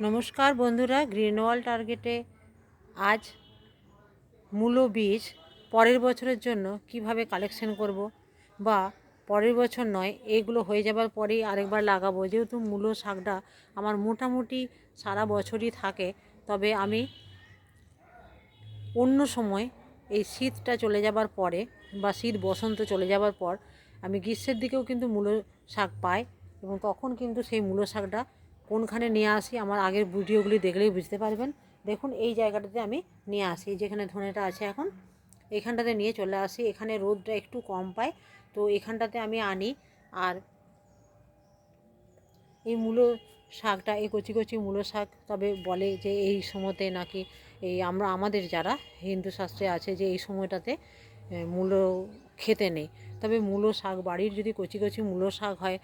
নমস্কার বন্ধুরা গ্রিনওয়াল টার্গেটে আজ মূলো বীজ পরের বছরের জন্য কীভাবে কালেকশন করব বা পরের বছর নয়, এগুলো হয়ে যাবার পরেই আরেকবার লাগাবো। যেহেতু মূলো শাকটা আমার মোটামুটি সারা বছরই থাকে, তবে আমি অন্য সময় এই শীতটা চলে যাবার পরে বা শীত বসন্ত চলে যাবার পর আমি গ্রীষ্মের দিকেও কিন্তু মূলো শাক পাই এবং তখন কিন্তু সেই মূলো শাকটা কোনখানে নিয়ে আসি, আমার আগের ভিডিওগুলি দেখলেই বুঝতে পারবেন। দেখুন, এই জায়গাটাতে আমি নিয়ে আসি যেখানে ধনেটা আছে এখন, এখানটাতে নিয়ে চলে আসি। এখানে রোদটা একটু কম পায়, তো এখানটাতে আমি আনি। আর এই মূলো শাকটা, এই কচি কচি মূলো শাক, তবে বলে যে এই সময়তে নাকি এই আমরা, আমাদের যারা হিন্দু শাস্ত্রে আছে যে এই সময়টাতে মূলো খেতে নেই। তবে মূলো শাক, বাড়ির যদি কচি কচি মূলো শাক হয়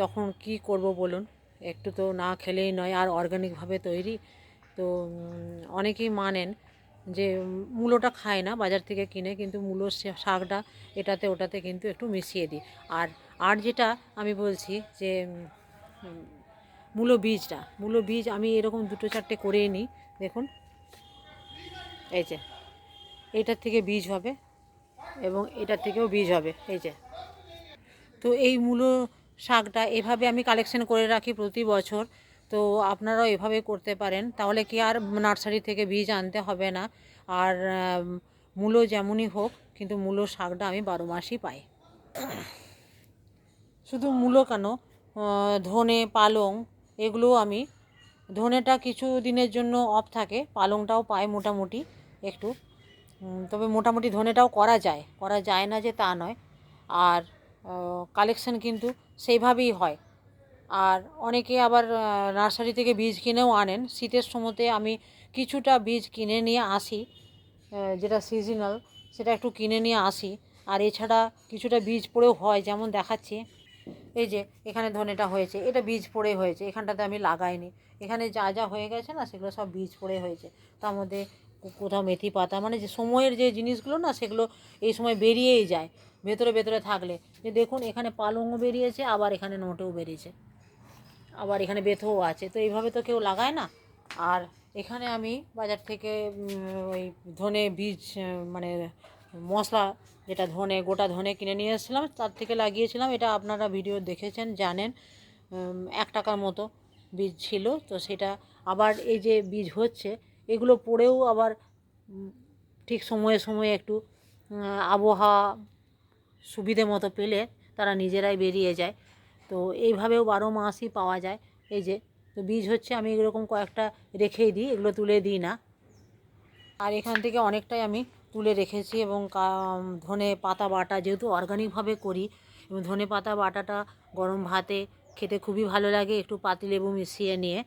তখন কি করব বলুন? একটু তো না খেলেই নয়, আর অর্গানিকভাবে তৈরি। তো অনেকেই মানেন যে, মূলোটা খায় না, বাজার থেকে কিনে, কিন্তু মূলো শাকটা এটাতে ওটাতে কিন্তু একটু মিশিয়ে দিই। আর আর যেটা আমি বলছি যে মূলো বীজটা, মূলো বীজ আমি এরকম দুটো চারটে করে নিই, দেখুন। এই যে এইটার থেকে বীজ হবে এবং এটার থেকেও বীজ হবে, এই যে। তো এই মূলো শাকটা এভাবে আমি কালেকশন করে রাখি প্রতি বছর। তো আপনারাও এভাবে করতে পারেন। তাহলে কি আর নার্সারি থেকে বীজ আনতে হবে না। আর মূলো যেমনই হোক, কিন্তু মূলো শাকটা আমি বারো মাসই পাই। শুধু মূলো কেন? ধনে, পালং, এগুলোও আমি ধনেটা কিছু দিনের জন্য অফ থাকে, পালংটাও পায় মোটামুটি একটু। তবে মোটামুটি ধনেটাও করা যায়। করা যায় না যে তা নয়। আর কালেকশন কিন্তু সেইভাবেই হয়। আর অনেকে আবার নার্সারি থেকে বীজ কিনেও আনেন। শীতের সময়তে আমি কিছুটা বীজ কিনে নিয়ে আসি যেটা সিজনাল সেটা একটু কিনে নিয়ে আসি। আর এছাড়া কিছুটা বীজ পড়েও হয়, যেমন দেখাচ্ছি। এই যে, এখানে ধনেটা হয়েছে, এটা বীজ পড়ে হয়েছে, এখানটাতে আমি লাগাইনি। এখানে যা যা হয়ে গেছে না, সেগুলো সব বীজ পড়ে হয়েছে। তার মধ্যে কোথাও মেথি পাতা মানে যে সময়ের যে জিনিসগুলো না, সেগুলো এই সময় বেরিয়েই যায়। ভেতরে ভেতরে থাকলে। যে দেখুন, এখানে পালংও বেরিয়েছে, আবার এখানে নোটেও বেরিয়েছে। আবার এখানে বেথও আছে। তো এইভাবে তো কেউ লাগায় না। আর এখানে আমি বাজার থেকে ওই ধনে বীজ মানে মশলা, যেটা ধনে, গোটা ধনে কিনে নিয়ে এসেছিলাম, তার থেকে লাগিয়েছিলাম। এটা আপনারা ভিডিও দেখেছেন, জানেন এক টাকার মতো বীজ ছিল। তো সেটা আবার এই যে বীজ হচ্ছে, এগুলো পড়েও আবার ঠিক সময়ে সময়ে একটু আবহাওয়া সুবিধে মতো পেলে তারা নিজেরাই বেরিয়ে যায়। তো এইভাবেও বারো মাসই পাওয়া যায়। এই যে, তো বীজ হচ্ছে আমি এরকম কয়েকটা রেখেই দিই, এগুলো তুলে দিই না। আর এখান থেকে অনেকটাই আমি তুলে রেখেছি এবং ধনে পাতা বাটা যেহেতু অর্গানিকভাবে করি, এবং ধনে পাতা বাটাটা গরম ভাতে খেতে খুবই ভালো লাগে, একটু পাতিলেবু মিশিয়ে নিয়ে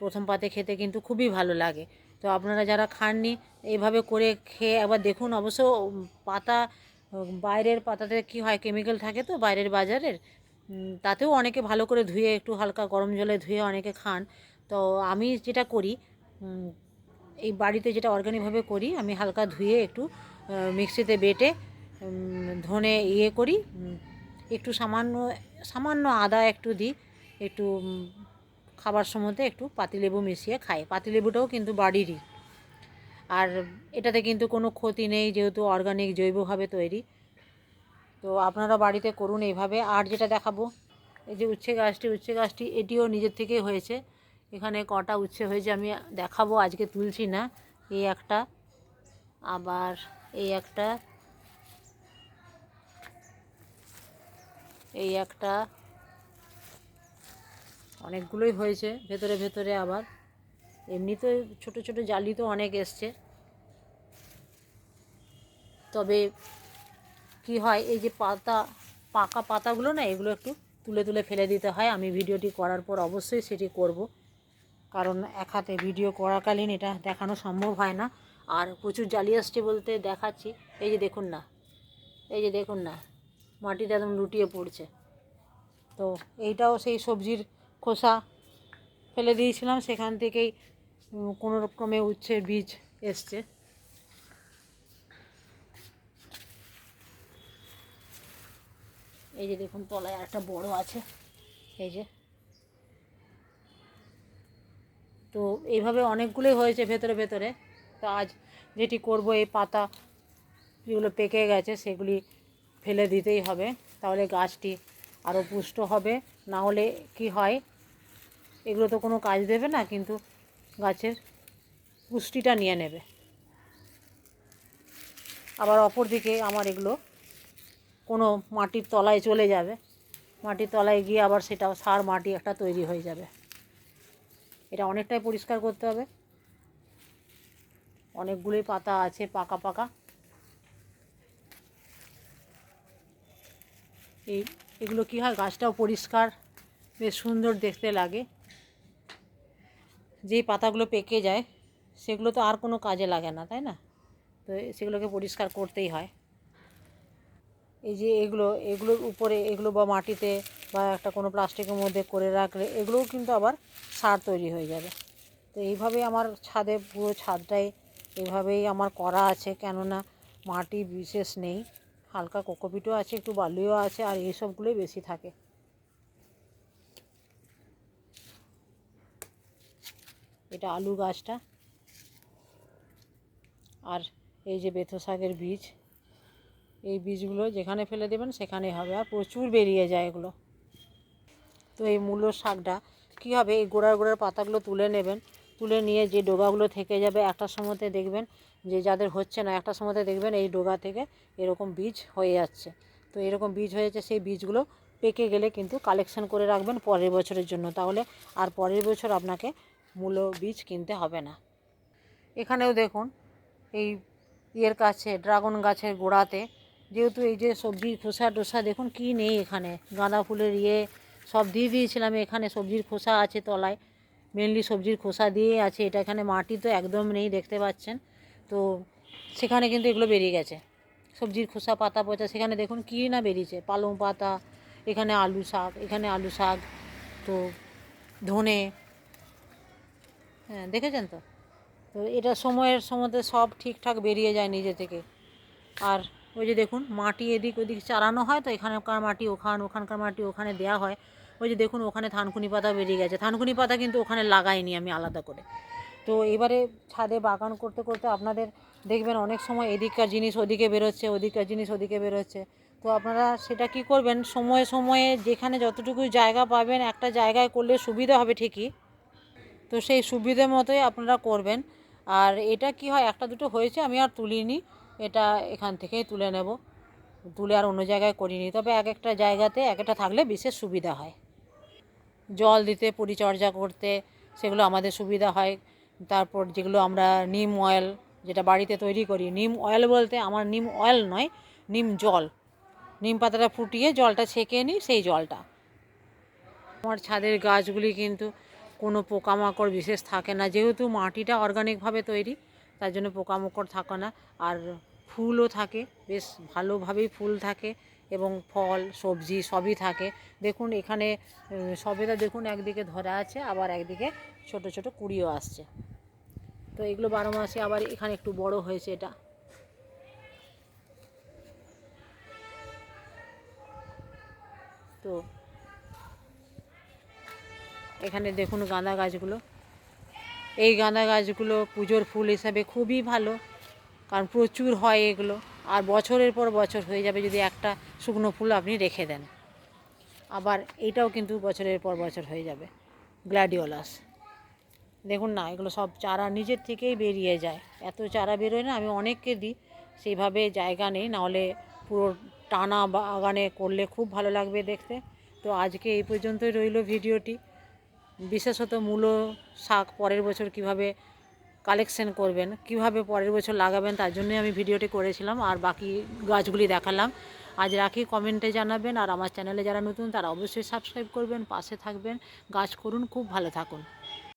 প্রথম পাতে খেতে কিন্তু খুবই ভালো লাগে। তো আপনারা যারা খাননি, এইভাবে করে খেয়ে একবার দেখুন, অবশ্য পাতা বাইরের পাতাতে কি হয় কেমিক্যাল থাকে তো বাইরের বাজারের তাতেও অনেকে ভালো করে ধুয়ে একটু হালকা গরম জলে ধুয়ে অনেকে খান। তো আমি যেটা করি এই বাড়িতে যেটা অর্গানিকভাবে করি, আমি হালকা ধুয়ে একটু মিক্সিতে বেটে ধনে ইয়ে করি একটু সামান্য সামান্য আদা একটু দিই, একটু খাবার সময়তে একটু পাতিলেবু মিশিয়ে খাই। পাতিলেবুটাও কিন্তু বাড়িরই। আর এটাতে কিন্তু কোনো ক্ষতি নেই, যেহেতু অর্গানিক জৈবভাবে তৈরি। তো আপনারা বাড়িতে করুন এইভাবে। আর যেটা দেখাবো, এই যে উচ্ছে গাছটি উচ্ছে গাছটি এটিও নিজের থেকেই হয়েছে। এখানে কটা উচ্ছে হয়েছে, আমি দেখাবো, আজকে তুলছি না। এই একটা, আবার এই একটা এই একটা, অনেকগুলোই হয়েছে, ভেতরে ভেতরে আবার। এমনিতে ছোট ছোট জালি তো অনেক এসছে। তবে কি হয়, এই যে পাতা, পাকা পাতাগুলো না, এগুলো একটু তুলে তুলে ফেলে দিতে হয়। আমি ভিডিওটি করার পর অবশ্যই সেটি করব। কারণ এক হাতে ভিডিও করাকালীন এটা দেখানো সম্ভব হয় না। আর প্রচুর জালি আসছে বলতে দেখাচ্ছি। এই যে দেখুন না, এই যে দেখুন না, মাটিটা একদম লুটিয়ে পড়ছে। তো এইটাও সেই সবজির খোসা ফেলে দিয়েছিলাম। সেখান থেকেই কোনো রকমে উচ্ছের বীজ এসছে। এই যে দেখুন, তলায় একটা বড় আছে। এই যে। তো এইভাবে অনেকগুলোই হয়েছে ভেতরে ভেতরে। তো আজ যেটি করব, এই পাতা যেগুলো পেকে গেছে, সেগুলি ফেলে দিতেই হবে। তাহলে গাছটি আরও পুষ্ট হবে। না হলে কি হয়? এগুলো তো কোনো কাজ দেবে না, কিন্তু গাছের পুষ্টিটা নিয়ে নেবে। আবার অপর দিকে আমার এগুলো কোনো মাটির তলায় চলে যাবে। মাটির তলায় গিয়ে আবার সেটা সার মাটি একটা তৈরি হয়ে যাবে। এটা অনেকটাই পরিষ্কার করতে হবে। অনেকগুলোই পাতা আছে পাকা পাকা। এই এগুলো কী হয়, গাছটাও পরিষ্কার, বেশ সুন্দর দেখতে লাগে। যেই পাতাগুলো পেকে যায়, সেগুলো তো আর কোনো কাজে লাগে না, তাই না? তো সেগুলোকে পরিষ্কার করতেই হয়। এই যে এগুলো, এগুলোর উপরে, এগুলো বা মাটিতে বা একটা কোনো প্লাস্টিকের মধ্যে করে রাখলে এগুলোও কিন্তু আবার সার তৈরি হয়ে যাবে। তো এইভাবেই আমার ছাদে, পুরো ছাদটাই এভাবেই আমার করা আছে, কেননা মাটি বিশেষ নেই। হালকা কোকোপিটও আছে, একটু বালিও আছে, আর এইসবগুলোই বেশি থাকে। এটা আলু গাছটা। আর এই যে বেথো শাকের বীজ, এই বীজগুলো যেখানে ফেলে দেবেন সেখানেই হবে। আর প্রচুর বেরিয়ে যায় এগুলো। তো এই মূলো শাকটা কী হবে? এই গোড়ার গোড়ার পাতাগুলো তুলে নেবেন। তুলে নিয়ে যে ডোগাগুলো থেকে যাবে, একটা সময়তে দেখবেন যে যাদের হচ্ছে না, একটা সময়তে দেখবেন এই ডোগা থেকে এরকম বীজ হয়ে যাচ্ছে। তো এরকম বীজ হয়ে যাচ্ছে, সেই বীজগুলো পেকে গেলে কিন্তু কালেকশন করে রাখবেন পরের বছরের জন্য। তাহলে আর পরের বছর আপনাকে মূলো বীজ কিনতে হবে না। এখানেও দেখুন, এই ইয়ের কাছে ড্রাগন গাছের গোড়াতে, যেহেতু এই যে সবজির খোসা টোসা, দেখুন কি নেই এখানে। গাঁদা ফুলের ইয়ে সব দিয়ে দিয়েছিলাম, এখানে সবজির খোসা আছে তলায়। মেনলি সবজির খোসা দিয়ে আছে, এটা এখানে মাটি তো একদম নেই, দেখতে পাচ্ছেন। তো সেখানে কিন্তু এগুলো বেরিয়ে গেছে। সবজির খোসা, পাতা পচা, সেখানে দেখুন কী না বেরিয়েছে। পালং পাতা, এখানে আলু শাক, এখানে আলু শাক, তো ধনে হ্যাঁ দেখেছেন তো? তো এটা সময়ের সময়তে সব ঠিকঠাক বেরিয়ে যায় নিজে থেকে। আর ওই যে দেখুন, মাটি এদিক ওদিক চালানো হয় তো, এখানকার মাটি ওখান, ওখানকার মাটি ওখানে দেওয়া হয়। ওই যে দেখুন, ওখানে থানকুনি পাতা বেরিয়ে গেছে। থানকুনি পাতা কিন্তু ওখানে লাগাইনি আমি আলাদা করে। তো এবারে ছাদে বাগান করতে করতে আপনাদের দেখবেন অনেক সময় এদিককার জিনিস ওদিকে বেরোচ্ছে, ওদিককার জিনিস ওদিকে বেরোচ্ছে। তো আপনারা সেটা কি করবেন? সময়ে সময়ে যেখানে যতটুকু জায়গা পাবেন, একটা জায়গায় করলে সুবিধা হবে ঠিকই। তো সেই সুবিধে মতোই আপনারা করবেন। আর এটা কি হয়, একটা দুটো হয়েছে, আমি আর তুলিনি। এটা এখান থেকেই তুলে নেব। তুলে আর অন্য জায়গায় করিনি। তবে এক একটা জায়গাতে এক একটা থাকলে বিশেষ সুবিধা হয়। জল দিতে, পরিচর্যা করতে, সেগুলো আমাদের সুবিধা হয়। তারপর যেগুলো আমরা নিম অয়েল, যেটা বাড়িতে তৈরি করি, নিম অয়েল বলতে আমার নিম অয়েল নয়, নিম জল। নিম পাতাটা ফুটিয়ে জলটা ছেঁকে নিই, সেই জলটা। আমার ছাদের গাছগুলি কিন্তু কোনো পোকামাকড় বিশেষ থাকে না। যেহেতু মাটিটা অর্গানিকভাবে তৈরি, তার জন্য পোকামাকড় থাকে না। আর ফুলও থাকে, বেশ ভালোভাবেই ফুল থাকে এবং ফল, সবজি সবই থাকে। দেখুন এখানে সবেদা দেখুন একদিকে ধরা আছে, আবার একদিকে ছোট ছোট কুড়িও আসছে। তো এগুলো বারো মাসে আবার এখানে একটু বড় হয়েছে এটা। তো এখানে দেখুন গাঁদা গাছগুলো। এই গাঁদা গাছগুলো পুজোর ফুল হিসাবে খুবই ভালো, কারণ প্রচুর হয় এগুলো। আর বছরের পর বছর হয়ে যাবে যদি একটা শুকনো ফুল আপনি রেখে দেন। আবার এইটাও কিন্তু বছরের পর বছর হয়ে যাবে, গ্ল্যাডিওলাস। দেখুন না, এগুলো সব চারা নিজের থেকেই বেরিয়ে যায়। এত চারা বেরোয় না, আমি অনেককে দিই সেইভাবে জায়গা নেই, নাহলে পুরো টানা বাগানে করলে খুব ভালো লাগবে দেখতে। তো আজকে এই পর্যন্তই রইল ভিডিওটি। বিশেষত মূলো শাক পরের বছর কীভাবে কালেকশন করবেন, কীভাবে পরের বছর লাগাবেন, তার জন্যই আমি ভিডিওটি করেছিলাম আর বাকি গাছগুলি দেখালাম। আজ রাখি, কমেন্টে জানাবেন আর আমার চ্যানেলে যারা নতুন তারা অবশ্যই সাবস্ক্রাইব করবেন, পাশে থাকবেন। গাছ করুন, খুব ভালো থাকুন।